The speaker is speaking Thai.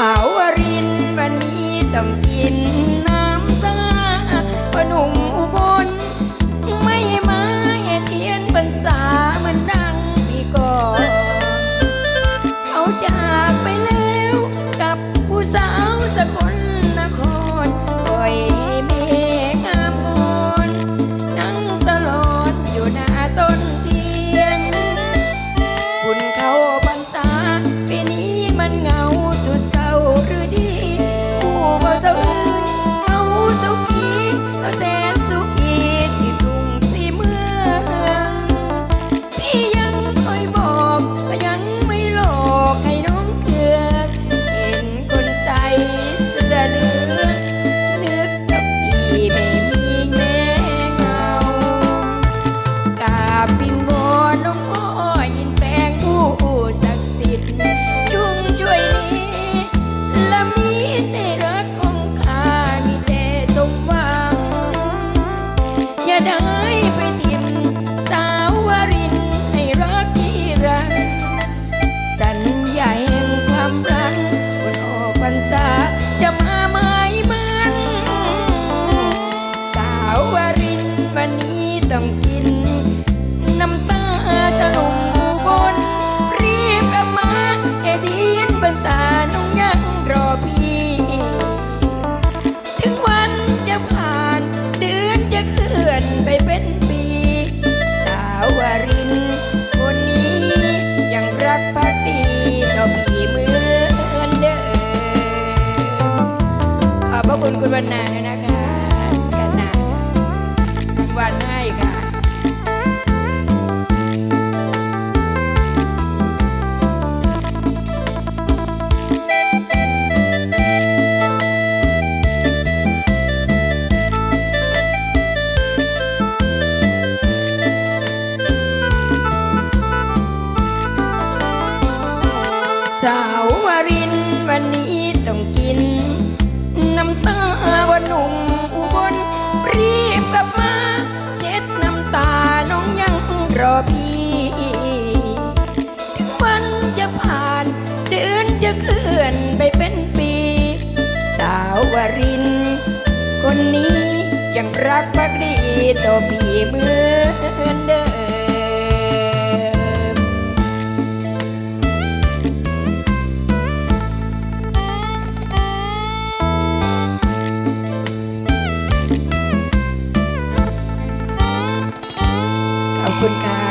อาวรินวันนี้ต้องกินนะ วรินทร์วันนี้ต้องกิน น้ำตาจะหนุ่มบลรีบกลับมาเอดีนเบนตาน้องยังรอพี่ ถึงวันจะผ่าน เดือนจะเคลื่อนไปเป็นปี สาววารินคนนี้ยังรักภักดีต่อพี่เหมือนเดิมขอบพระคุณคุณวันนา สาววารินวันนี้ต้องกิน น้ำตาวันหนุ่มอุบลรีบกลับมา เช็ดน้ำตาน้องยังรอพี่ถึงวันจะผ่านเดือนจะเคลื่อนไปเป็นปี สาววาริน คนนี้ยังรักภักดีต่อพี่เหมือนเดิม คุณค่ะ